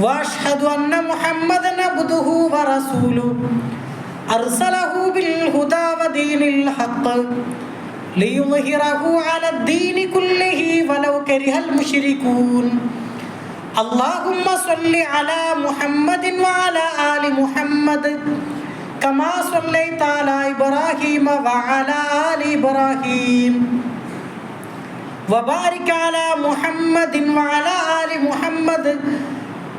وأشهد أن محمدا عبده ورسوله. أرسله بالهدى ودين الحق ليظهره على الدين كله ولو كره المشركون. اللهم صل على محمد وعلى آل محمد كما صليت على إبراهيم وعلى آل إبراهيم. وبارك على محمد وعلى آل محمد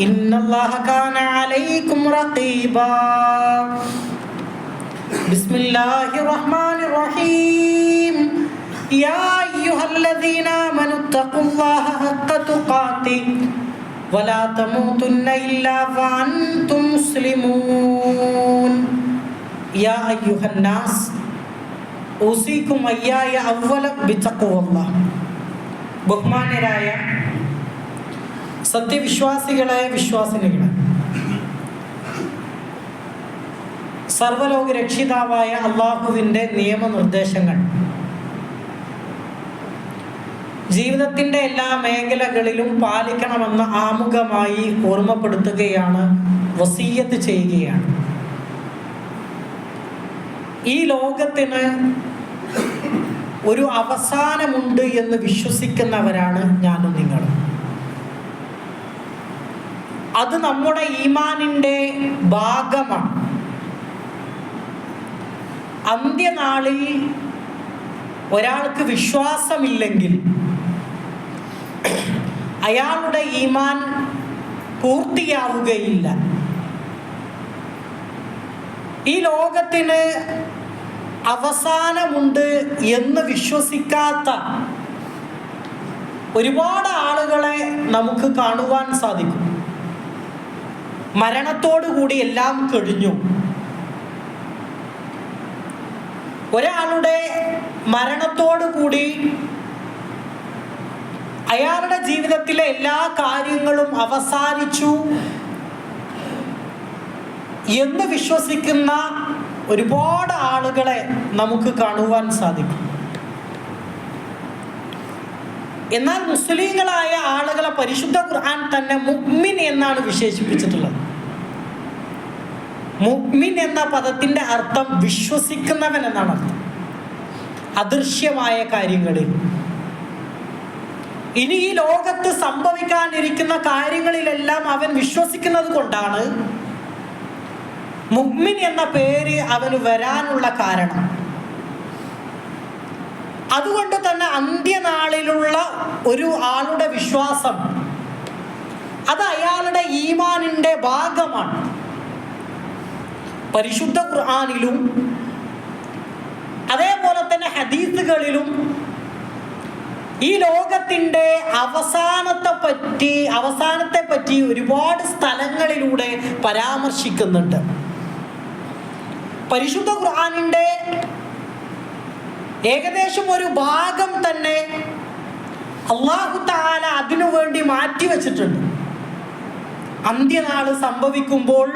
إن الله كان عليكم رقيبا. بسم الله الرحمن الرحيم. يا أيها الذين آمنوا اتقوا الله حق تقاته ولا تموتن إلا وأنتم مسلمون. يا أيها الناس أوصيكم إياي أولا بتقوى الله. بهمان رايه സത്യവിശ്വാസികളായ വിശ്വാസിനികളെ സർവലോക രക്ഷിതാവായ അള്ളാഹുവിന്റെ നിയമനിർദ്ദേശങ്ങൾ. ജീവിതത്തിന്റെ എല്ലാ മേഖലകളിലും പാലിക്കണമെന്ന് ആമുഖമായി ഓർമ്മപ്പെടുത്തുകയാണ് വസീയത്ത് ചെയ്യുകയാണ്. ഈ ലോകത്തിന് ഒരു അവസാനമുണ്ട് എന്ന് വിശ്വസിക്കുന്നവരാണ് ഞാനും നിങ്ങളും. അത് നമ്മുടെ ഈമാനിന്റെ ഭാഗമാണ്. അന്ത്യനാളിൽ ഒരാൾക്ക് വിശ്വാസമില്ലെങ്കിൽ അയാളുടെ ഈമാൻ പൂർത്തിയാവുകയില്ല. ഈ ലോകത്തിന് അവസാനമുണ്ട് എന്ന് വിശ്വസിക്കാത്ത ഒരുപാട് ആളുകളെ നമുക്ക് കാണുവാൻ സാധിക്കും. മരണത്തോടു കൂടി എല്ലാം കഴിഞ്ഞു. ഒരാളുടെ മരണത്തോടു കൂടി അയാളുടെ ജീവിതത്തിലെ എല്ലാ കാര്യങ്ങളും അവസാനിച്ചു എന്ന് വിശ്വസിക്കുന്ന ഒരുപാട് ആളുകളെ നമുക്ക് കാണുവാൻ സാധിക്കും. എന്നാൽ മുസ്ലിങ്ങളായ ആളുകളെ പരിശുദ്ധ ഖുർആൻ തന്നെ മുഗ്മിൻ എന്നാണ് വിശേഷിപ്പിച്ചിട്ടുള്ളത്. മുഗ്മിൻ എന്ന പദത്തിന്റെ അർത്ഥം വിശ്വസിക്കുന്നവൻ എന്നാണ് അർത്ഥം. അദൃശ്യമായ കാര്യങ്ങളിൽ. ഇനി ഈ ലോകത്ത് സംഭവിക്കാനിരിക്കുന്ന കാര്യങ്ങളിലെല്ലാം അവൻ വിശ്വസിക്കുന്നത് കൊണ്ടാണ് മുഗ്മിൻ എന്ന പേര് അവന് വരാനുള്ള കാരണം. അതുകൊണ്ട് തന്നെ അന്ത്യനാളിലുള്ള ഒരു ആളുടെ വിശ്വാസം അത് അയാളുടെ ഈമാനിന്റെ ഭാഗമാണ്. പരിശുദ്ധ ഖുർആാനിലും അതേപോലെ തന്നെ ഹദീസുകളിലും ഈ ലോകത്തിന്റെ അവസാനത്തെ പറ്റി അവസാനത്തെ പറ്റി ഒരുപാട് സ്ഥലങ്ങളിലൂടെ പരാമർശിക്കുന്നുണ്ട്. പരിശുദ്ധ ഖുർആാനിന്റെ ഏകദേശം ഒരു ഭാഗം തന്നെ അള്ളാഹു താല അതിനു വേണ്ടി മാറ്റി വെച്ചിട്ടുണ്ട് അന്ത്യനാൾ സംഭവിക്കുമ്പോൾ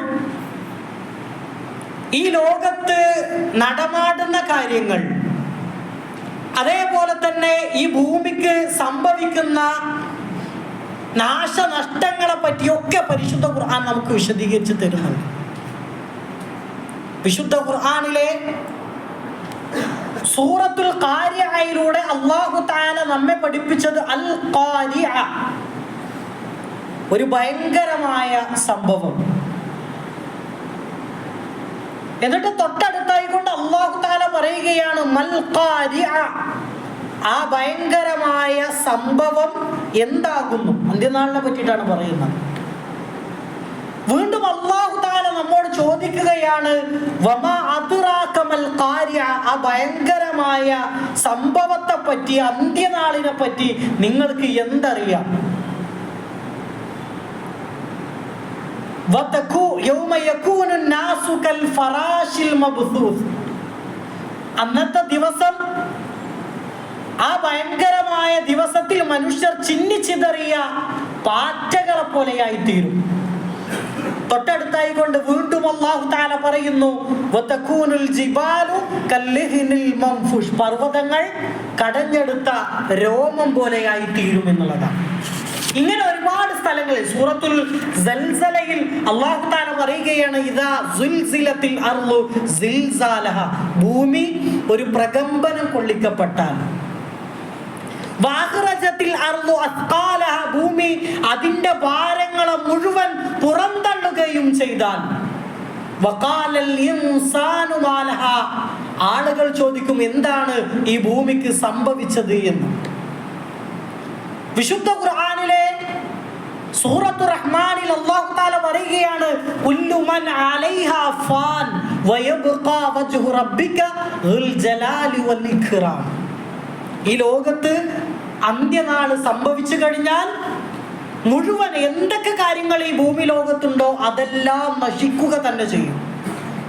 ഈ ലോകത്ത് നടമാടുന്ന കാര്യങ്ങൾ അതേപോലെ തന്നെ ഈ ഭൂമിക്ക് സംഭവിക്കുന്ന നാശനഷ്ടങ്ങളെ പറ്റിയൊക്കെ പരിശുദ്ധ ഖുർആൻ നമുക്ക് വിശദീകരിച്ച് തരുന്നുണ്ട്. വിശുദ്ധ ഖുർആാനിലെ സൂറത്തുൽ കാര്യയിലൂടെ അള്ളാഹു താല നമ്മെ പഠിപ്പിച്ചത് അൽ ഒരു ഭയങ്കരമായ സംഭവം. എന്നിട്ട് തൊട്ടടുത്തായി കൊണ്ട് അള്ളാഹു താല പറയുകയാണ് ആ ഭയങ്കരമായ സംഭവം എന്താകുന്നു? അന്ത്യനാളിനെ പറ്റിയിട്ടാണ് പറയുന്നത്. വീണ്ടും അള്ളാഹു താല നമ്മോട് ചോദിക്കുകയാണ് ആ ഭയങ്കരമായ സംഭവത്തെ പറ്റി അന്ത്യനാളിനെ പറ്റി നിങ്ങൾക്ക് എന്തറിയാം? അന്നത്തെ ദിവസം ആ ഭയങ്കരമായ ദിവസത്തിൽ മനുഷ്യർ ചിന്നിച്ചിതറിയ പാറ്റകളെ പോലെയായി തീരും തൊട്ടടുത്തായി കൊണ്ട് വീണ്ടും അള്ളാഹു താല പറയുന്നു. പർവതങ്ങൾ കടഞ്ഞെടുത്ത രോമം പോലെയായി തീരും എന്നുള്ളതാണ്. ഇങ്ങനെ ഒരുപാട് സ്ഥലങ്ങളിൽ സൂറത്തുൽ സൽസലയിൽ അള്ളാഹു താല പറയുകയാണ് ഇതാ അർളു സിൽസാലഹ. ഭൂമി ഒരു പ്രകമ്പനം കൊള്ളിക്കപ്പെട്ടാൽ ഭൂമി അതിന്റെ ഭാരങ്ങളെ മുഴുവൻ പുറന്തള്ളുകയും ചെയ്താൽ ആളുകൾ ചോദിക്കും എന്താണ് ഈ ഭൂമിക്ക് സംഭവിച്ചത്? എന്ന്. വിശുദ്ധ ഖുർആനിലെ സൂറത്തു റഹ്മാനിൽ അല്ലാഹു താല പറയുകയാണ് കുല്ലു മൻ അലൈഹ ഫാൻ വയബ്ഖാ വജ്ഹു റബ്ബിക ദുൽ ജലാലി വൽ ഇക്റാം ഈ ലോകത്ത് അന്ത്യനാൾ സംഭവിച്ചു കഴിഞ്ഞാൽ മുഴുവൻ എന്തൊക്കെ കാര്യങ്ങൾ ഈ ഭൂമി ലോകത്തുണ്ടോ അതെല്ലാം നശിക്കുക തന്നെ ചെയ്യും.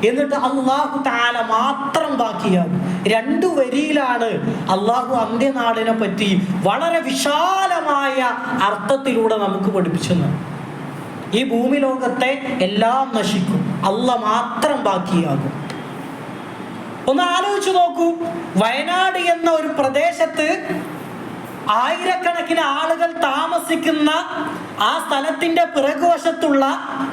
എന്നിട്ട് അള്ളാഹു താല മാത്രം ബാക്കിയാകും രണ്ടു വരിയിലാണ് അള്ളാഹു അന്ത്യനാളിനെ പറ്റി വളരെ വിശാലമായ അർത്ഥത്തിലൂടെ നമുക്ക് പഠിപ്പിച്ചത്. ഈ ഭൂമി ലോകത്തെ എല്ലാം നശിക്കും. അല്ല മാത്രം ബാക്കിയാകും. ഒന്ന് ആലോചിച്ചു നോക്കൂ. വയനാട് എന്ന ഒരു പ്രദേശത്ത് ആയിരക്കണക്കിന് ആളുകൾ താമസിക്കുന്ന ആ സ്ഥലത്തിന്റെ പിറകുവശത്തുള്ള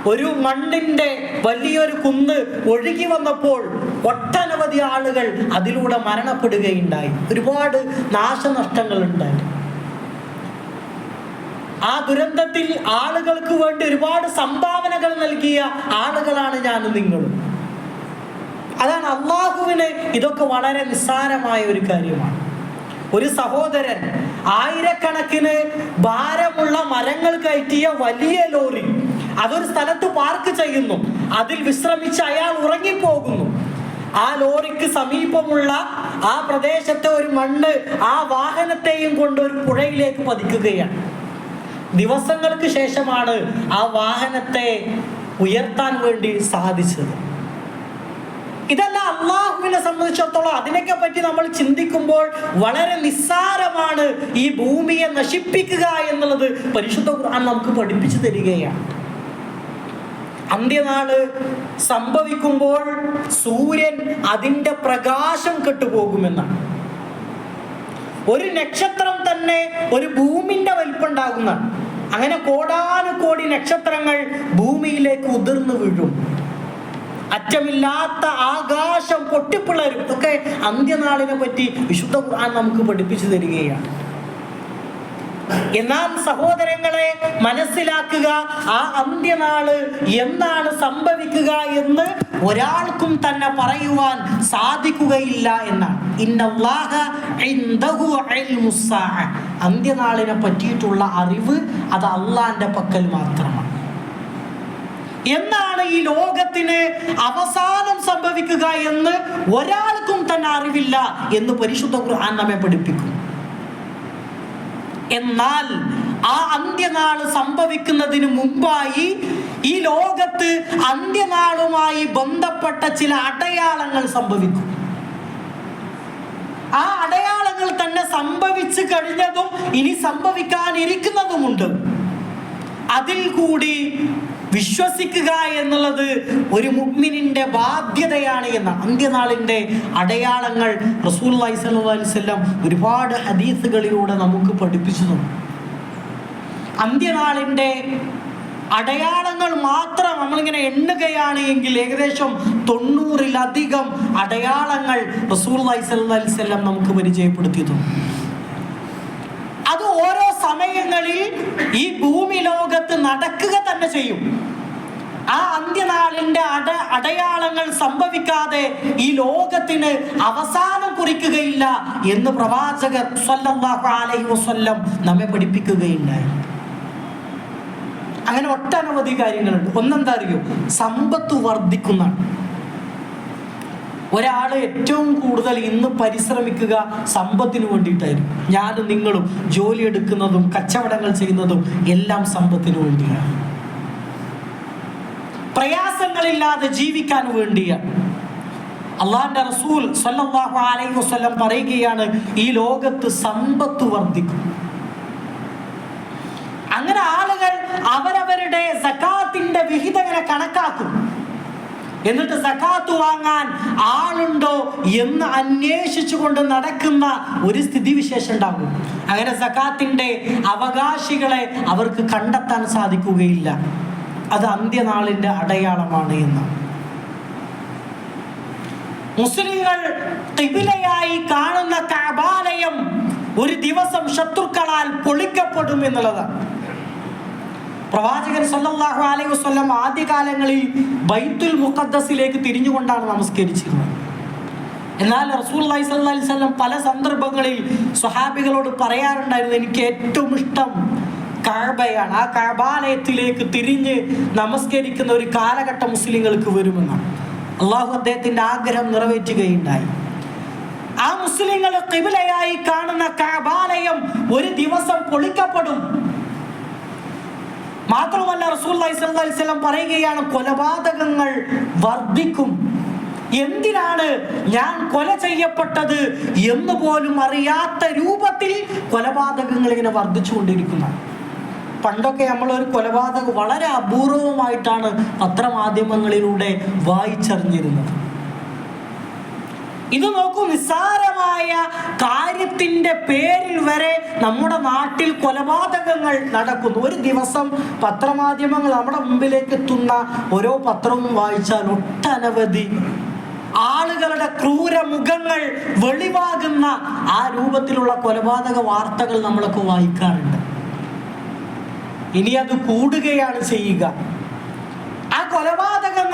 ഒരു മണ്ണിന്റെ വലിയൊരു കുന്ന് ഒഴുകി വന്നപ്പോൾ ഒട്ടനവധി ആളുകൾ അതിലൂടെ മരണപ്പെടുകയുണ്ടായി. ഒരുപാട് നാശനഷ്ടങ്ങൾ ഉണ്ടായി ആ ദുരന്തത്തിൽ ആളുകൾക്ക് വേണ്ടി ഒരുപാട് സംഭാവനകൾ നൽകിയ ആളുകളാണ് ഞാൻ നിങ്ങളും. അതാണ് അള്ളാഹുവിന് ഇതൊക്കെ വളരെ നിസ്സാരമായ ഒരു കാര്യമാണ്. ഒരു സഹോദരൻ ആയിരക്കണക്കിന് ഭാരമുള്ള മരങ്ങൾ കയറ്റിയ വലിയ ലോറി അതൊരു സ്ഥലത്ത് പാർക്ക് ചെയ്യുന്നു. അതിൽ വിശ്രമിച്ച് അയാൾ ഉറങ്ങിപ്പോകുന്നു. ആ ലോറിക്ക് സമീപമുള്ള ആ പ്രദേശത്തെ ഒരു മണ്ണ് ആ വാഹനത്തെയും കൊണ്ട് ഒരു പുഴയിലേക്ക് പതിക്കുകയാണ്. ദിവസങ്ങൾക്ക് ശേഷമാണ് ആ വാഹനത്തെ ഉയർത്താൻ വേണ്ടി സാധിച്ചത്. ഇതല്ല അള്ളാഹുവിനെ സംബന്ധിച്ചിടത്തോളം അതിനൊക്കെ പറ്റി നമ്മൾ ചിന്തിക്കുമ്പോൾ വളരെ നിസ്സാരമാണ് ഈ ഭൂമിയെ നശിപ്പിക്കുക എന്നുള്ളത് പരിശുദ്ധ ഖുർആൻ നമുക്ക് പഠിപ്പിച്ചു തരികയാണ്. അന്ത്യനാൾ സംഭവിക്കുമ്പോൾ സൂര്യൻ അതിന്റെ പ്രകാശം കെട്ടുപോകുമെന്നാണ്. ഒരു നക്ഷത്രം തന്നെ ഒരു ഭൂമിന്റെ വലിപ്പുണ്ടാകുന്നതാണ്. അങ്ങനെ കോടാനുകോടി നക്ഷത്രങ്ങൾ ഭൂമിയിലേക്ക് ഉതിർന്നു വീഴും. അറ്റമില്ലാത്ത ആകാശം പൊട്ടിപ്പിളരും. ഒക്കെ അന്ത്യനാളിനെ പറ്റി വിശുദ്ധ ഖുർആൻ നമുക്ക് പഠിപ്പിച്ചു തരികയാണ്. എന്നാൽ സഹോദരങ്ങളെ മനസ്സിലാക്കുക ആ അന്ത്യനാൾ എന്നാണ് സംഭവിക്കുക എന്ന് ഒരാൾക്കും തന്നെ പറയുവാൻ സാധിക്കുകയില്ല എന്നാണ്. അന്ത്യനാളിനെ പറ്റിയിട്ടുള്ള അറിവ് അത് അള്ളാന്റെ പക്കൽ മാത്രമാണ്. എന്നാണ് ഈ ലോകത്തിന് അവസാനം സംഭവിക്കുക എന്ന് ഒരാൾക്കും തന്നെ അറിവില്ല എന്ന് പരിശുദ്ധ ഖുർആൻ നമ്മെ പഠിപ്പിക്കും. എന്നാൽ ആ അന്ത്യനാൾ സംഭവിക്കുന്നതിന് മുമ്പായി ഈ ലോകത്ത് അന്ത്യനാളുമായി ബന്ധപ്പെട്ട ചില അടയാളങ്ങൾ സംഭവിക്കും. ആ അടയാളങ്ങൾ തന്നെ സംഭവിച്ചു കഴിഞ്ഞതും ഇനി സംഭവിക്കാനിരിക്കുന്നതുമുണ്ട്. അതിൽ കൂടി വിശ്വസിക്കുക എന്നുള്ളത് ഒരു മുഗ്മിനിന്റെ ബാധ്യതയാണ് എന്ന അന്ത്യനാളിന്റെ അടയാളങ്ങൾ റസൂൽ അലൈവല്ലം ഒരുപാട് ഹദീസുകളിലൂടെ നമുക്ക് പഠിപ്പിച്ചു തന്നു. അടയാളങ്ങൾ മാത്രം നമ്മളിങ്ങനെ എണ്ണുകയാണ് എങ്കിൽ ഏകദേശം തൊണ്ണൂറിലധികം അടയാളങ്ങൾ റസൂൽ അലൈവല്ലം നമുക്ക് പരിചയപ്പെടുത്തി തന്നു. അത് ഓരോ സമയങ്ങളിൽ ഈ ഭൂമി ലോകത്ത് നടക്കുക തന്നെ ചെയ്യും. ആ അന്ത്യനാളിന്റെ അട അടയാളങ്ങൾ സംഭവിക്കാതെ ഈ ലോകത്തിന് അവസാനം കുറിക്കുകയില്ല എന്ന് പ്രവാചകർ അലൈഹി നമ്മെ പഠിപ്പിക്കുകയുണ്ടായി അങ്ങനെ ഒട്ടനവധി കാര്യങ്ങളുണ്ട്. ഒന്നെന്താ അറിയോ? സമ്പത്ത് വർദ്ധിക്കുന്നതാണ്. ഒരാൾ ഏറ്റവും കൂടുതൽ ഇന്ന് പരിശ്രമിക്കുക സമ്പത്തിന് വേണ്ടിയിട്ടായിരുന്നു ഞാനും നിങ്ങളും ജോലി എടുക്കുന്നതും കച്ചവടങ്ങൾ ചെയ്യുന്നതും എല്ലാം സമ്പത്തിന് വേണ്ടിയാണ്. പ്രയാസങ്ങളില്ലാതെ ജീവിക്കാൻ വേണ്ടിയാണ്. അള്ളാഹിന്റെ റസൂൽ സല്ലല്ലാഹു അലൈഹി വസല്ലം പറയുകയാണ് ഈ ലോകത്ത് സമ്പത്ത് വർദ്ധിക്കും. അങ്ങനെ ആളുകൾ അവരവരുടെ സക്കാത്തിന്റെ വിഹിതങ്ങനെ കണക്കാക്കും. എന്നിട്ട് സക്കാത്ത് വാങ്ങാൻ ആളുണ്ടോ എന്ന് അന്വേഷിച്ചുകൊണ്ട് നടക്കുന്ന ഒരു സ്ഥിതിവിശേഷം ഉണ്ടാകും. അങ്ങനെ സക്കാത്തിന്റെ അവകാശികളെ അവർക്ക് കണ്ടെത്താൻ സാധിക്കുകയില്ല. അത് അന്ത്യനാളിന്റെ അടയാളമാണ് എന്ന്. മുസ്ലിങ്ങൾ തിബിലയായി കാണുന്ന കബാലയം ഒരു ദിവസം ശത്രുക്കളാൽ പൊളിക്കപ്പെടും എന്നുള്ളതാണ്. പ്രവാചകൻ സല്ലല്ലാഹു അലൈഹി വസല്ലം ആദ്യകാലങ്ങളിൽ ബൈത്തുൽ മുഖദ്ദസിലേക്ക് തിരിഞ്ഞുകൊണ്ടാണ് നമസ്കരിച്ചിരുന്നത്. എന്നാൽ റസൂൽ അലൈഹി വസല്ലം പല സന്ദർഭങ്ങളിൽ സ്വഹാബികളോട് പറയാറുണ്ടായിരുന്നു എനിക്ക് ഏറ്റവും ഇഷ്ടം കഅബയാണ് ആ കഅബാലയത്തിലേക്ക് തിരിഞ്ഞ് നമസ്കരിക്കുന്ന ഒരു കാലഘട്ടം മുസ്ലിങ്ങൾക്ക് വരുമെന്നാണ്. അള്ളാഹു അദ്ദേഹത്തിന്റെ ആഗ്രഹം നിറവേറ്റുകയുണ്ടായി. ആ മുസ്ലിങ്ങൾ കിബിലയായി കാണുന്ന കഅബാലയം ഒരു ദിവസം പൊളിക്കപ്പെടും. മാത്രമല്ല റസൂൽ വസല്ലം പറയുകയാണ് കൊലപാതകങ്ങൾ വർദ്ധിക്കും. എന്തിനാണ് ഞാൻ കൊല ചെയ്യപ്പെട്ടത് എന്ന് പോലും അറിയാത്ത രൂപത്തിൽ കൊലപാതകങ്ങൾ ഇങ്ങനെ വർദ്ധിച്ചുകൊണ്ടിരിക്കുന്നതാണ്. പണ്ടൊക്കെ നമ്മൾ ഒരു കൊലപാതകം വളരെ അപൂർവമായിട്ടാണ് പത്രമാധ്യമങ്ങളിലൂടെ വായിച്ചറിഞ്ഞിരുന്നത്. ഇത് നോക്കൂ നിസ്സാരമായ കാര്യത്തിന്റെ പേരിൽ വരെ നമ്മുടെ നാട്ടിൽ കൊലപാതകങ്ങൾ നടക്കുന്നു. ഒരു ദിവസം പത്രമാധ്യമങ്ങൾ നമ്മുടെ മുമ്പിലേക്ക് എത്തുന്ന ഓരോ പത്രവും വായിച്ചാൽ ഒട്ടനവധി ആളുകളുടെ ക്രൂര മുഖങ്ങൾ വെളിവാകുന്ന ആ രൂപത്തിലുള്ള കൊലപാതക വാർത്തകൾ നമ്മളൊക്കെ വായിക്കാറുണ്ട്. ഇനി അത് കൂടുകയാണ് ചെയ്യുക. ആ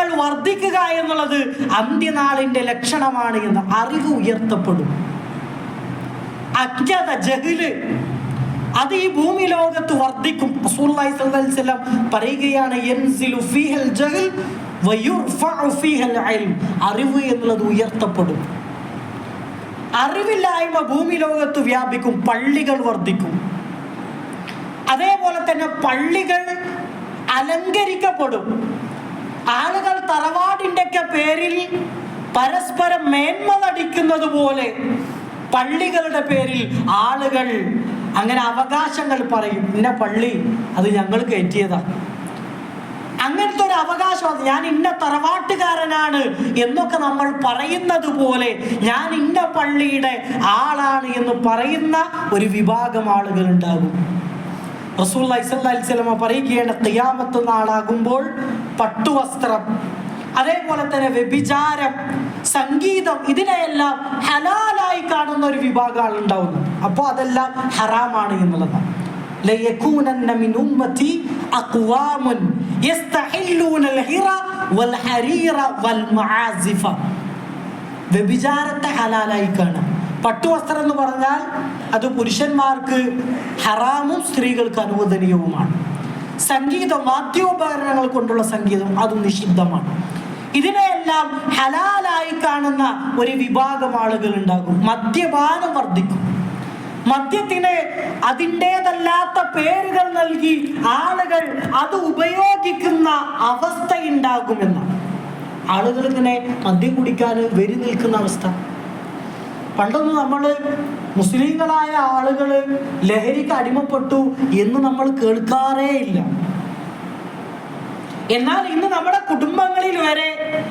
കൊലപാതകങ്ങൾ വർദ്ധിക്കുക എന്നുള്ളത് അന്ത്യനാളിന്റെ ലക്ഷണമാണ് എന്ന് അറിവ് ഉയർത്തപ്പെടും. അജ്ഞത ജഹിൽ അത് ഈ ഭൂമി ലോകത്ത് വർദ്ധിക്കും. പറയുകയാണ് അറിവ് എന്നുള്ളത് ഉയർത്തപ്പെടും. അറിവില്ലായ്മ ഭൂമി ലോകത്ത് വ്യാപിക്കും പള്ളികൾ വർദ്ധിക്കും. അതേപോലെ തന്നെ പള്ളികൾ അലങ്കരിക്കപ്പെടും. ആളുകൾ തറവാടിന്റെ ഒക്കെ പേരിൽ പരസ്പരം മേന്മ നടിക്കുന്നത് പോലെ പള്ളികളുടെ പേരിൽ ആളുകൾ അങ്ങനെ അവകാശങ്ങൾ പറയും. ഇന്ന പള്ളി അത് ഞങ്ങൾ കയറ്റിയതാ. അങ്ങനത്തെ ഒരു അവകാശം ഞാൻ ഇന്ന തറവാട്ടുകാരനാണ് എന്നൊക്കെ നമ്മൾ പറയുന്നത് പോലെ ഞാൻ ഇന്ന പള്ളിയുടെ ആളാണ് എന്ന് പറയുന്ന ഒരു വിഭാഗം ആളുകൾ ഉണ്ടാകും. റസൂൽ അലൈഹിസ്വലമ പറയുകയാണ് തെയ്യാമത്ത് നാളാകുമ്പോൾ പട്ടുവസ്ത്രം അതേപോലെ തന്നെ വ്യഭിചാരം സംഗീതം ഇതിനെയെല്ലാം ഹലാലായി കാണുന്ന ഒരു വിഭാഗം ആളുണ്ടാവുന്നു അപ്പോൾ അതെല്ലാം ഹറാമാണ് എന്നുള്ളതാണ് ليكونن من أمتي أقوام يستحلون الهر والحرير والمعازف വ്യഭിചാരത്തെ ഹലാലായി കാണാം പട്ടുവസ്ത്രം എന്ന് പറഞ്ഞാൽ അത് പുരുഷന്മാർക്ക് ഹറാമും സ്ത്രീകൾക്ക് അനുവദനീയവുമാണ് സംഗീതം വാദ്യോപകരണങ്ങൾ കൊണ്ടുള്ള സംഗീതം അതും നിഷിദ്ധമാണ്. ഇതിനെയെല്ലാം ഹലാലായി കാണുന്ന ഒരു വിഭാഗം ആളുകൾ ഉണ്ടാകും. മദ്യപാനം വർദ്ധിക്കും. മദ്യത്തിന് അതിന്റെതല്ലാത്ത പേരുകൾ നൽകി ആളുകൾ അത് ഉപയോഗിക്കുന്ന അവസ്ഥ ഉണ്ടാകുമെന്ന് ആളുകൾ ഇങ്ങനെ മദ്യം കുടിക്കാൻ വരി നിൽക്കുന്ന അവസ്ഥ. പണ്ടൊന്നും നമ്മൾ മുസ്ലിങ്ങളായ ആളുകൾ ലഹരിക്ക് അടിമപ്പെട്ടു എന്ന് നമ്മൾ കേൾക്കാറേ ഇല്ല. എന്നാൽ ഇന്ന് നമ്മുടെ കുടുംബങ്ങളിൽ വരെ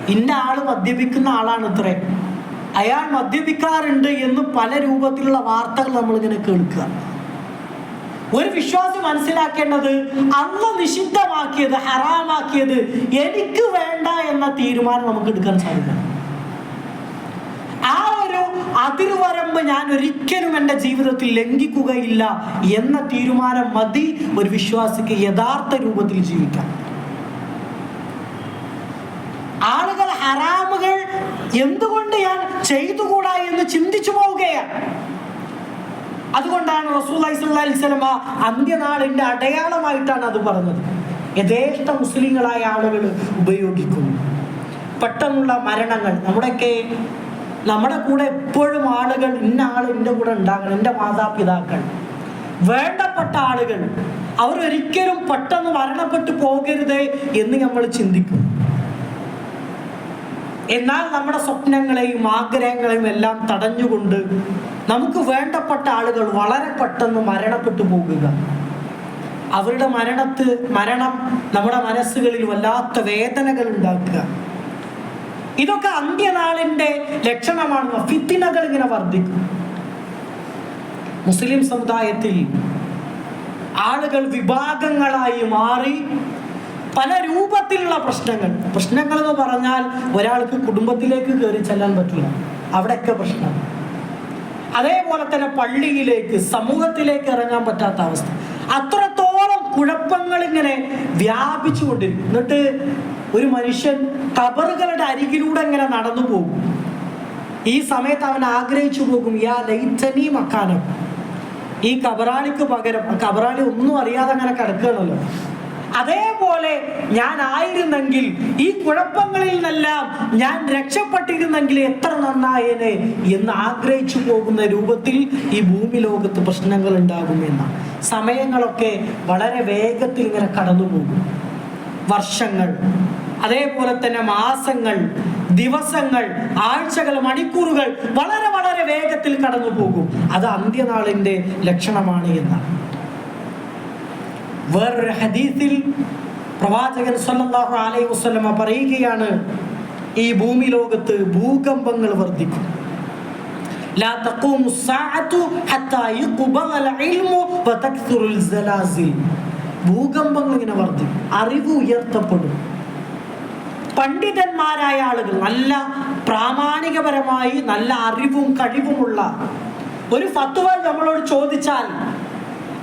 ഇന്ന ആൾ മദ്യപിക്കുന്ന ആളാണ് ഇത്രേ അയാൾ മദ്യപിക്കാറുണ്ട് എന്ന് പല രൂപത്തിലുള്ള വാർത്തകൾ നമ്മൾ ഇങ്ങനെ കേൾക്കുക. ഒരു വിശ്വാസി മനസ്സിലാക്കേണ്ടത് അന്ന് നിഷിദ്ധമാക്കിയത് ഹറാമാക്കിയത് എനിക്ക് വേണ്ട എന്ന തീരുമാനം നമുക്ക് എടുക്കാൻ സാധിക്കണം. ആ ഒരു അതിർവരമ്പ് ഞാൻ ഒരിക്കലും എന്റെ ജീവിതത്തിൽ ലംഘിക്കുകയില്ല എന്ന തീരുമാനം മതി ഒരു വിശ്വാസിക്ക് യഥാർത്ഥ രൂപത്തിൽ ജീവിക്കാൻ. ആളുകൾ ഹറാമുകൾ എന്തുകൊണ്ട് ഞാൻ ചെയ്തുകൂടാ എന്ന് ചിന്തിച്ചു പോവുകയാണ്. അതുകൊണ്ടാണ് റസൂല്ലി സ്വല്ലമ അന്ത്യനാളിന്റെ അടയാളമായിട്ടാണ് അത് പറഞ്ഞത്. യഥേഷ്ട മുസ്ലിങ്ങളായ ആളുകൾ ഉപയോഗിക്കുന്നു. പെട്ടെന്നുള്ള മരണങ്ങൾ നമ്മുടെയൊക്കെ നമ്മുടെ കൂടെ എപ്പോഴും ആളുകൾ ഇന്ന ആൾ എന്റെ കൂടെ ഉണ്ടാകണം എന്റെ മാതാപിതാക്കൾ. വേണ്ടപ്പെട്ട ആളുകൾ അവർ ഒരിക്കലും പെട്ടെന്ന് മരണപ്പെട്ടു പോകരുത് എന്ന് നമ്മൾ ചിന്തിക്കും. എന്നാൽ നമ്മുടെ സ്വപ്നങ്ങളെയും ആഗ്രഹങ്ങളെയും എല്ലാം തടഞ്ഞുകൊണ്ട് നമുക്ക് വേണ്ടപ്പെട്ട ആളുകൾ വളരെ പെട്ടെന്ന് മരണപ്പെട്ടു പോകുക. അവരുടെ മരണത്ത് മരണം നമ്മുടെ മനസ്സുകളിൽ വല്ലാത്ത വേദനകൾ ഉണ്ടാക്കുക. ഇതൊക്കെ അന്ത്യനാളിന്റെ ലക്ഷണമാണ്. ഫിത്തിനകൾ ഇങ്ങനെ വർദ്ധിക്കും. മുസ്ലിം സമുദായത്തിൽ ആളുകൾ വിഭാഗങ്ങളായി മാറി പല രൂപത്തിലുള്ള പ്രശ്നങ്ങൾ. പ്രശ്നങ്ങൾ എന്ന് പറഞ്ഞാൽ ഒരാൾക്ക് കുടുംബത്തിലേക്ക് കയറി ചെല്ലാൻ പറ്റില്ല. അവിടെയൊക്കെ പ്രശ്നം. അതേപോലെ തന്നെ പള്ളിയിലേക്ക് സമൂഹത്തിലേക്ക് ഇറങ്ങാൻ പറ്റാത്ത അവസ്ഥ. അത്രത്തോളം കുഴപ്പങ്ങൾ ഇങ്ങനെ വ്യാപിച്ചു കൊണ്ടിരിക്കും എന്നിട്ട് ഒരു മനുഷ്യൻ കബറുകളുടെ അരികിലൂടെ ഇങ്ങനെ നടന്നു പോകും. ഈ സമയത്ത് അവൻ ആഗ്രഹിച്ചു പോകും യാ ലൈറ്റനി മക്കാനം ഈ കബറാളിക്ക് പകരം കബറാളി ഒന്നും അറിയാതെ അങ്ങനെ കിടക്കുകയാണല്ലോ. അതേപോലെ ഞാൻ ആയിരുന്നെങ്കിൽ ഈ കുഴപ്പങ്ങളിൽ നിന്നെല്ലാം ഞാൻ രക്ഷപ്പെട്ടിരുന്നെങ്കിൽ എത്ര നന്നായേനെ എന്ന് ആഗ്രഹിച്ചു പോകുന്ന രൂപത്തിൽ ഈ ഭൂമി ലോകത്ത് പ്രശ്നങ്ങൾ ഉണ്ടാകുമെന്ന സമയങ്ങളൊക്കെ വളരെ വേഗത്തിൽ ഇങ്ങനെ കടന്നു പോകും വർഷങ്ങൾ അതേപോലെ തന്നെ മാസങ്ങൾ ദിവസങ്ങൾ ആഴ്ചകൾ മണിക്കൂറുകൾ വളരെ വളരെ വേഗത്തിൽ കടന്നു പോകും അത് അന്ത്യനാളിന്റെ ലക്ഷണമാണ് എന്നാണ്. വേറൊരു ഹദീസിൽ പ്രവാചകൻ സല്ലല്ലാഹു അലൈഹി വസല്ലമ പറയുകയാണ് ഈ ഭൂമി ലോകത്ത് ഭൂകമ്പങ്ങൾ വർദ്ധിക്കും. ഭൂകമ്പങ്ങൾ ഇങ്ങനെ വർദ്ധിക്കും. അറിവ് ഉയർത്തപ്പെടും. പണ്ഡിതന്മാരായ ആളുകൾ നല്ല പ്രാമാണികപരമായി നല്ല അറിവും കഴിവുമുള്ള ഒരു ഫത്വ നമ്മളോട് ചോദിച്ചാൽ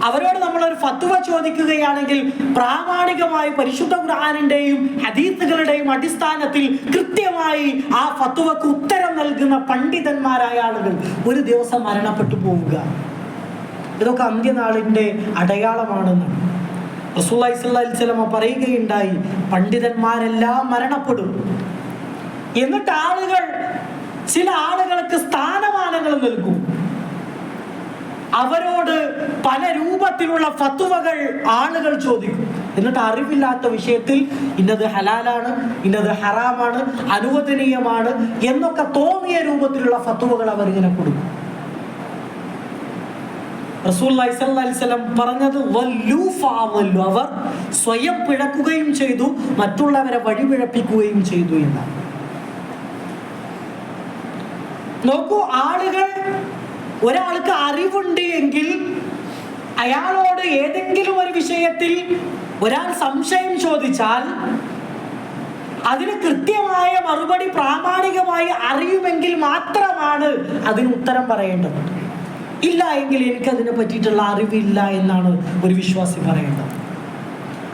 അവരോട് നമ്മൾ ഒരു ഫത്വ ചോദിക്കുകയാണെങ്കിൽ പ്രാമാണികമായി പരിശുദ്ധ ഖുർആാനിന്റെയും ഹദീസുകളുടെയും അടിസ്ഥാനത്തിൽ കൃത്യമായി ആ ഫത്വക്ക് ഉത്തരം നൽകുന്ന പണ്ഡിതന്മാരായ ആളുകൾ ഒരു ദിവസം മരണപ്പെട്ടു പോവുക. ഇതൊക്കെ അന്ത്യനാളിന്റെ അടയാളമാണെന്ന് റസൂല്ലി സ്വല്ലമ പറയുകയുണ്ടായി പണ്ഡിതന്മാരെല്ലാം മരണപ്പെടും. എന്നിട്ട് ആളുകൾ ചില ആളുകൾക്ക് സ്ഥാനമാനങ്ങൾ നൽകും. അവരോട് പല രൂപത്തിലുള്ള ഫത്തുവകൾ ആളുകൾ ചോദിക്കും. എന്നിട്ട് അറിവില്ലാത്ത വിഷയത്തിൽ ഇന്നത് ഹലാലാണ് ഇന്നത് ഹറാമാണ് അനുവദനീയമാണ് എന്നൊക്കെ തോന്നിയ രൂപത്തിലുള്ള ഫത്തുവകൾ അവർ ഇങ്ങനെ കൊടുക്കും. റസൂല്ലി പറഞ്ഞത് വല്ലു അവർ സ്വയം പിഴക്കുകയും ചെയ്തു മറ്റുള്ളവരെ വഴിപിഴപ്പിക്കുകയും ചെയ്തു എന്ന് നോക്കൂ ആളുകൾ ഒരാൾക്ക് അറിവുണ്ട് എങ്കിൽ അയാളോട് ഏതെങ്കിലും ഒരു വിഷയത്തിൽ ഒരാൾ സംശയം ചോദിച്ചാൽ അതിന് കൃത്യമായ മറുപടി പ്രാമാണികമായി അറിയുമെങ്കിൽ മാത്രമാണ് അതിന് ഉത്തരം പറയേണ്ടത്. ഇല്ല എങ്കിൽ എനിക്ക് അതിനെ പറ്റിയിട്ടുള്ള അറിവില്ല എന്നാണ് ഒരു വിശ്വാസി പറയുന്നത്.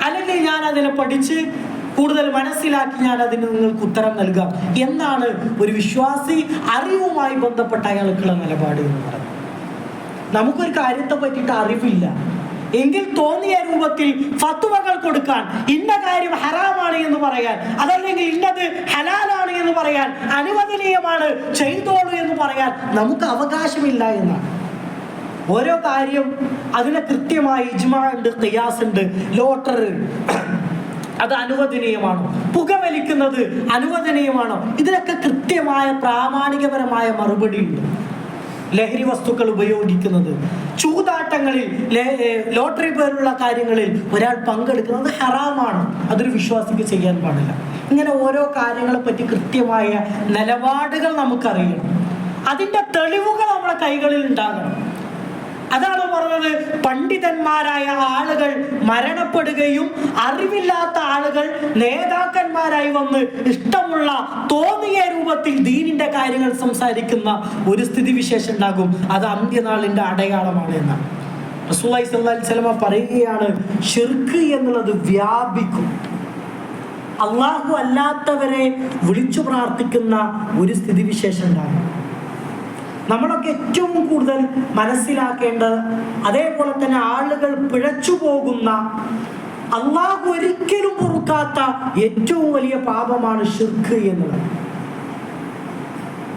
അല്ലെങ്കിൽ ഞാൻ അതിനെ പഠിച്ച് കൂടുതൽ മനസ്സിലാക്കി ഞാൻ അതിന് നിങ്ങൾക്ക് ഉത്തരം നൽകാം എന്നാണ് ഒരു വിശ്വാസി അറിവുമായി ബന്ധപ്പെട്ട അയാൾക്കുള്ള നിലപാട് എന്ന് പറയുന്നത്. നമുക്കൊരു കാര്യത്തെ പറ്റിയിട്ട് അറിവില്ല. എങ്കിൽ തോന്നിയ രൂപത്തിൽ ഫത്തുവകൾ കൊടുക്കാൻ ഇന്ന കാര്യം ഹറാമാണ് എന്ന് പറയാൻ അതല്ലെങ്കിൽ ഇന്നത് ഹലാലാണ് എന്ന് പറയാൻ അനുവദനീയമാണ് ചെയ്തോളൂ എന്ന് പറയാൻ നമുക്ക് അവകാശമില്ല എന്നാണ്. ഓരോ കാര്യം അതിന് കൃത്യമായി ഇജ്മാ ഉണ്ട് ഖിയാസ് ഉണ്ട് ലോട്ടറി അത് അനുവദനീയമാണോ. പുകവലിക്കുന്നത് അനുവദനീയമാണോ. ഇതിനൊക്കെ കൃത്യമായ പ്രാമാണികപരമായ മറുപടി ഉണ്ട്. ലഹരി വസ്തുക്കൾ ഉപയോഗിക്കുന്നത്. ചൂതാട്ടങ്ങളിൽ ലോട്ടറി പോലുള്ള കാര്യങ്ങളിൽ ഒരാൾ പങ്കെടുക്കുന്നത് ഹറാമാണ്. അതൊരു വിശ്വാസിക്ക് ചെയ്യാൻ പാടില്ല. ഇങ്ങനെ ഓരോ കാര്യങ്ങളെ പറ്റി കൃത്യമായ നിലപാടുകൾ നമുക്കറിയണം. അതിന്റെ തെളിവുകൾ നമ്മുടെ കൈകളിൽ ഉണ്ടാകണം. അതാണ് പറഞ്ഞത്. പണ്ഡിതന്മാരായ ആളുകൾ മരണപ്പെടുകയും അറിവില്ലാത്ത ആളുകൾ നേതാക്കന്മാരായി വന്ന് ഇഷ്ടമുള്ള തോന്നിയ രൂപത്തിൽ ദീനിന്റെ കാര്യങ്ങൾ സംസാരിക്കുന്ന ഒരു സ്ഥിതിവിശേഷം ഉണ്ടാകും. അത് അന്ത്യനാളിന്റെ അടയാളമാണ് എന്നാണ്. പറയുകയാണ് എന്നുള്ളത് വ്യാപിക്കും. അള്ളാഹു അല്ലാത്തവരെ വിളിച്ചു പ്രാർത്ഥിക്കുന്ന ഒരു സ്ഥിതിവിശേഷം ഉണ്ടാകും. നമ്മളൊക്കെ ഏറ്റവും കൂടുതൽ മനസ്സിലാക്കേണ്ടത് അതേപോലെ തന്നെ ആളുകൾ പിഴച്ചു പോകുന്ന അള്ളാഹു ഒരിക്കലും പൊറുക്കാത്ത ഏറ്റവും വലിയ പാപമാണ് ഷിർക്ക് എന്നുള്ളത്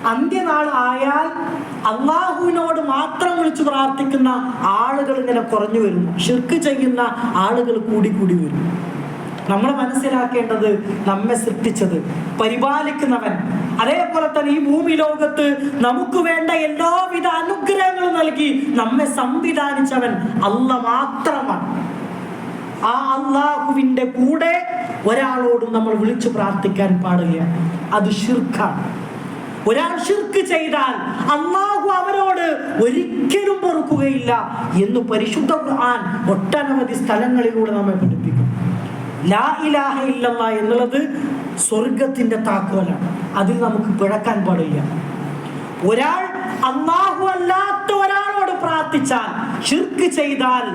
അന്ത്യനാൾ ആയാൽ അള്ളാഹുവിനോട് മാത്രം വിളിച്ചു പ്രാർത്ഥിക്കുന്ന ആളുകൾ ഇങ്ങനെ കുറഞ്ഞു വരുന്നു. ഷിർക്ക് ചെയ്യുന്ന ആളുകൾ കൂടി കൂടി വരും. നമ്മൾ മനസ്സിലാക്കേണ്ടത് നമ്മെ സൃഷ്ടിച്ചത്. പരിപാലിക്കുന്നവൻ. അതേപോലെ തന്നെ ഈ ഭൂമി ലോകത്ത് നമുക്ക് വേണ്ട എല്ലാവിധ അനുഗ്രഹങ്ങളും നൽകി നമ്മെ സംവിധാനിച്ചവൻ അല്ല മാത്രമാണ്. ആ അള്ളാഹുവിന്റെ കൂടെ ഒരാളോടും നമ്മൾ വിളിച്ചു പ്രാർത്ഥിക്കാൻ പാടില്ല. അത് ഷിർക്കാണ് ഒരാൾ ഷിർക്ക് ചെയ്താൽ അള്ളാഹു അവരോട് ഒരിക്കലും പൊറുക്കുകയില്ല എന്ന് പരിശുദ്ധ ഖുർആൻ ഒട്ടനവധി സ്ഥലങ്ങളിലൂടെ നമ്മെ പഠിപ്പിക്കും ലാ ഇലാഹ എന്നുള്ളത് സ്വർഗത്തിന്റെ താക്കോലാണ്. അതിൽ നമുക്ക് പിഴക്കാൻ പാടില്ല. ഒരാൾ അള്ളാഹു അല്ലാത്ത ഒരാളോട് പ്രാർത്ഥിച്ചാൽ ഷിർക്ക് ചെയ്താൽ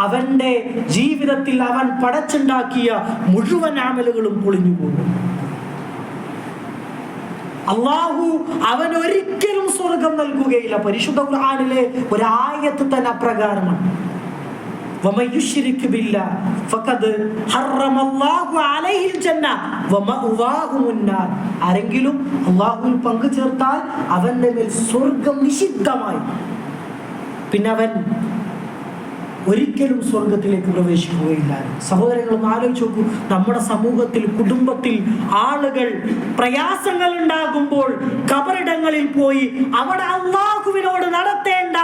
അവന്റെ ജീവിതത്തിൽ അവൻ പടച്ചുണ്ടാക്കിയ മുഴുവൻ ആമലുകളും പൊളിഞ്ഞു പോകും. അള്ളാഹു അവൻ ഒരിക്കലും സ്വർഗം നൽകുകയില്ല. പരിശുദ്ധ ഖുർആനിലെ ഒരായത്ത് തന്നെ അപ്രകാരമാണ്. ആരെങ്കിലും അള്ളാഹുവിൽ പങ്കു ചേർത്താൽ അവന്റെ മേൽ സ്വർഗം നിഷിദ്ധമായി. പിന്നെ അവൻ ഒരിക്കലും സ്വർഗത്തിലേക്ക് പ്രവേശിക്കുകയില്ല. സഹോദരങ്ങൾ ഒന്ന് ആലോചിച്ച് നോക്കൂ നമ്മുടെ സമൂഹത്തിൽ കുടുംബത്തിൽ ആളുകൾ പ്രയാസങ്ങൾ ഉണ്ടാകുമ്പോൾ കബറിടങ്ങളിൽ പോയി അവിടെ അള്ളാഹുവിനോട് നടത്തേണ്ട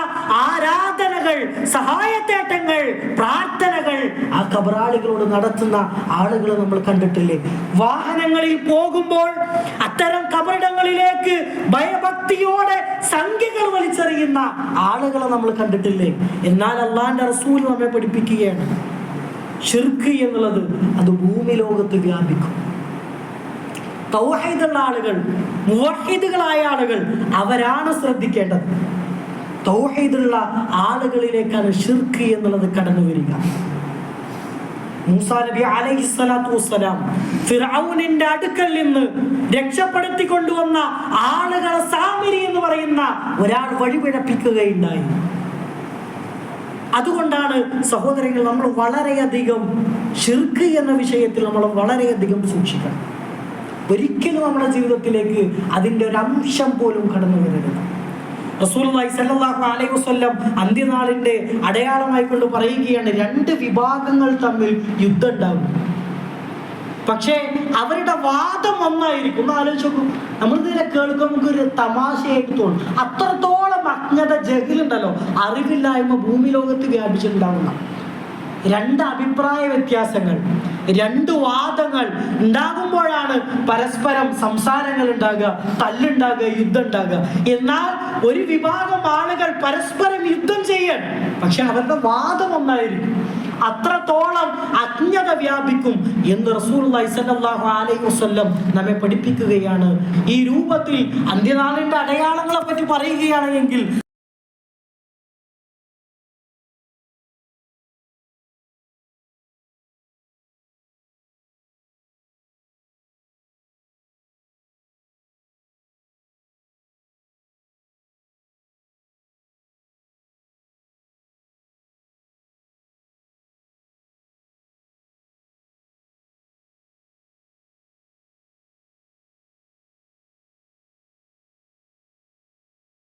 ആരാധനകൾ സഹായത്തേട്ടങ്ങൾ പ്രാർത്ഥനകൾ ആ കബറാളികളോട് നടത്തുന്ന ആളുകൾ നമ്മൾ കണ്ടിട്ടില്ലേ? വാഹനങ്ങളിൽ പോകുമ്പോൾ അത്തരം കബറിടങ്ങളിലേക്ക് ഭയഭക്തിയോടെ സംഖ്യകൾ വലിച്ചെറിയുന്ന ആളുകളെ നമ്മൾ കണ്ടിട്ടില്ലേ? എന്നാൽ അള്ളാന്റെ റസൂൽ നമ്മെ പഠിപ്പിക്കുകയാണ്. ഷിർക്ക് എന്നുള്ളത് അത് ഭൂമി ലോകത്ത് വ്യാപിക്കും. തൗഹീദുള്ള ആളുകൾ മുവഹിദുകളായ ആളുകൾ അവരാണ് ശ്രദ്ധിക്കേണ്ടത്. തൗഹീദുള്ള ആളുകളിലേക്കാണ് ഷിർക്ക് എന്നുള്ളത് കടന്നു വരിക. മൂസാ നബി അലൈഹി വസ്സലാം അടുക്കൽ നിന്ന് രക്ഷപ്പെടുത്തി കൊണ്ടുവന്ന ആളുകളെ സാമിരി എന്ന് പറയുന്ന ഒരാൾ വഴിപിഴപ്പിക്കുകയുണ്ടായി. അതുകൊണ്ടാണ് സഹോദരങ്ങൾ നമ്മൾ വളരെയധികം ഷിർക്ക് എന്ന വിഷയത്തിൽ നമ്മൾ വളരെയധികം സൂക്ഷിക്കണം. ഒരിക്കലും നമ്മുടെ ജീവിതത്തിലേക്ക് അതിന്റെ ഒരു അംശം പോലും കടന്നു വരരുത്. അലൈഹി അന്ത്യനാളിന്റെ അടയാളമായി കൊണ്ട് പറയുകയാണ് രണ്ട് വിഭാഗങ്ങൾ തമ്മിൽ യുദ്ധം ഉണ്ടാകും. പക്ഷേ അവരുടെ വാദം ഒന്നായിരിക്കും. ഒന്ന് ആലോചിച്ച് നോക്കൂ നമ്മൾ ഇതിനെ കേൾക്കുമ്പോൾ നമുക്ക് ഒരു തമാശയായിട്ട് തോന്നും. അത്രത്തോളം അജ്ഞത ജഹിലുണ്ടല്ലോ. അറിവില്ലായ്മ ഭൂമി ലോകത്ത് വ്യാപിച്ചിട്ടുണ്ടാവുന്ന രണ്ട് അഭിപ്രായ വ്യത്യാസങ്ങൾ. രണ്ട് വാദങ്ങൾ ഉണ്ടാകുമ്പോഴാണ് പരസ്പരം സംസാരങ്ങൾ ഉണ്ടാകുക തല്ലുണ്ടാകുക യുദ്ധം ഉണ്ടാകുക. എന്നാൽ ഒരു വിഭാഗം ആളുകൾ പരസ്പരം യുദ്ധം ചെയ്യാൻ പക്ഷെ അവരുടെ വാദം ഒന്നായിരിക്കും. അത്രത്തോളം അജ്ഞത വ്യാപിക്കും എന്ന് റസൂൽ അലൈഹി വസല്ലം നമ്മെ പഠിപ്പിക്കുകയാണ്. ഈ രൂപത്തിൽ അന്ത്യനാളിന്റെ അടയാളങ്ങളെ പറ്റി പറയുകയാണെങ്കിൽ